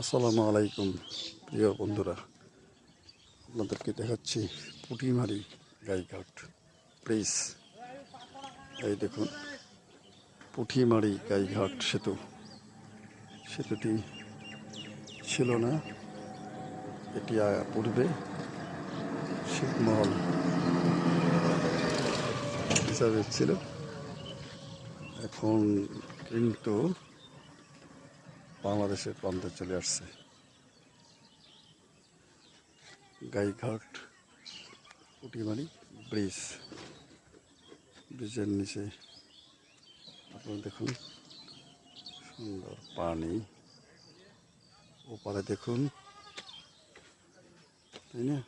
আসসালামু আলাইকুম, প্রিয় বন্ধুরা। আপনাদেরকে দেখাচ্ছি পুটিমারি গাইঘাট। প্লিজ, এই দেখুন পুঠিমারি গাইঘাট সেতু। সেতুটি ছিল না, এটি পূর্বে শিবমহল হিসাবে ছিল। এখন কিন্তু বাংলাদেশের প্রান্তে চলে আসছে। গাইঘাট, পুটিমারি ব্রিজ। ব্রিজের নিচে আপনারা দেখুন, সুন্দর পানি। ওপারে দেখুন, তাই না?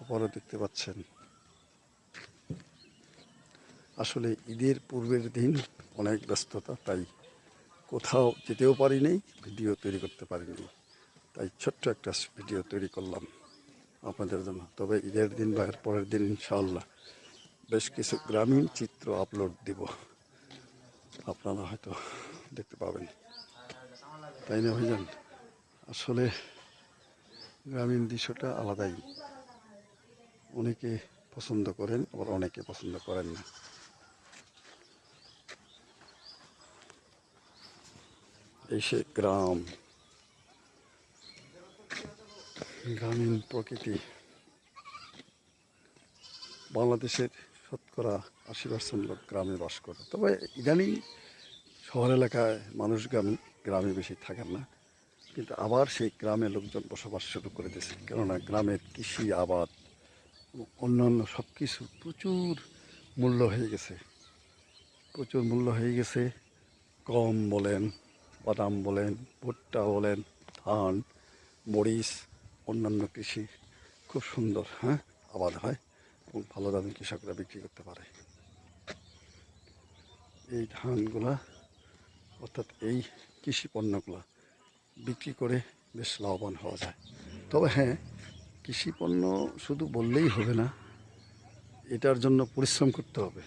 ওপারে দেখতে পাচ্ছেন। আসলে ঈদের পূর্বের দিন অনেক ব্যস্ততা, তাই কোথাও যেতেও পারিনি, ভিডিও তৈরি করতে পারিনি। তাই ছোট্ট একটা ভিডিও তৈরি করলাম আপনাদের জন্য। তবে ঈদের দিন বা পরের দিন ইনশাআল্লাহ বেশ কিছু গ্রামীণ চিত্র আপলোড দিব। আপনারা হয়তো দেখতে পাবেন। তাই না ভাইজান? আসলে গ্রামীণ দৃশ্যটা আলাদাই। অনেকে পছন্দ করেন, আবার অনেকে পছন্দ করেন না। এই সে গ্রাম। গ্রামীণ প্রকৃতি। বাংলাদেশের শতকরা আশি পার্সেন্ট লোক গ্রামে বাস করে। তবে ইদানিং শহর এলাকায় মানুষ গ্রামে গ্রামে বেশি থাকেন না। কিন্তু আবার সেই গ্রামে লোকজন বসবাস শুরু করে দিয়েছে। কেননা গ্রামের কৃষি, আবাদ অন্যান্য সব কিছু প্রচুর মূল্য হয়ে গেছে। প্রচুর মূল্য হয়ে গেছে। কম বলেন বাদাম বলেন, ভুট্টা বলেন, ধান, মরিচ, অন্যান্য কৃষি। খুব সুন্দর হ্যাঁ? আবাদ হয়। এবং ভালো দামে কৃষকরা বিক্রি করতে পারে। এই ধানগুলা, অর্থাৎ এই কৃষি পণ্যগুলা বিক্রি করে বেশ লাভবান হওয়া যায়। তবে হ্যাঁ কৃষি পণ্য শুধু বললেই হবে না, এটার জন্য পরিশ্রম করতে হবে।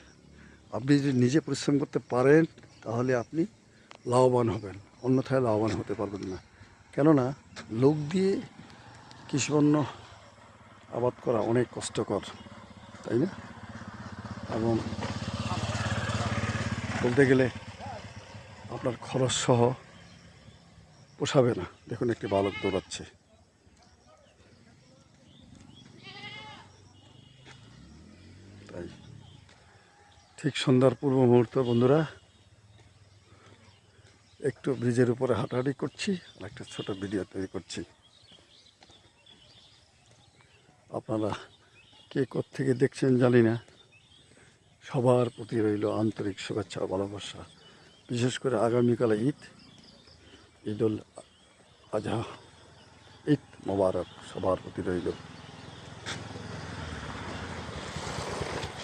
আপনি যদি নিজে পরিশ্রম করতে পারেন, তাহলে আপনি লাভবান হবেন, অন্যথায় লাভবান হতে পারবেন না। কেননা, লোক দিয়ে কৃষিপণ্য আবাদ করা অনেক কষ্টকর, তাই না? এবং বলতে গেলে আপনার খরচ সহ পোষাবে না। দেখুন, একটি বালক দৌড়াচ্ছে। তাই। ঠিক সন্ধ্যার পূর্ব মুহূর্ত, বন্ধুরা। একটু ব্রিজের উপরে হাঁটাহাঁটি করছি, আর একটা ছোট ভিডিও তৈরি করছি। আপনারা কে থেকে দেখছেন জানি না। সবার প্রতি রইল আন্তরিক শুভেচ্ছা ভালোবাসা। বিশেষ করে আগামীকালে ঈদ ঈদ উল আজহা, ঈদ মোবারক সবার প্রতি রইল।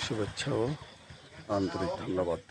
শুভেচ্ছা ও আন্তরিক ধন্যবাদ।